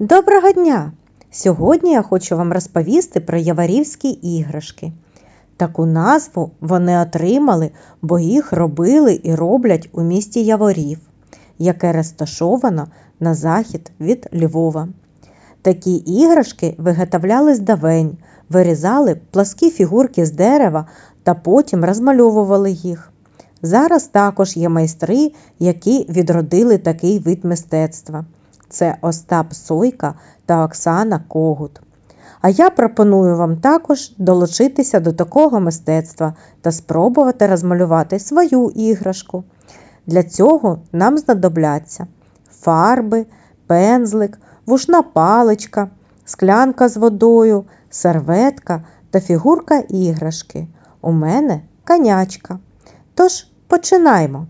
Доброго дня! Сьогодні я хочу вам розповісти про яворівські іграшки. Таку назву вони отримали, бо їх робили і роблять у місті Яворів, яке розташовано на захід від Львова. Такі іграшки виготовляли з давень, вирізали пласкі фігурки з дерева та потім розмальовували їх. Зараз також є майстри, які відродили такий вид мистецтва. Це Остап Сойка та Оксана Когут. А я пропоную вам також долучитися до такого мистецтва та спробувати розмалювати свою іграшку. Для цього нам знадобляться фарби, пензлик, вушна паличка, склянка з водою, серветка та фігурка іграшки. У мене конячка. Тож починаємо.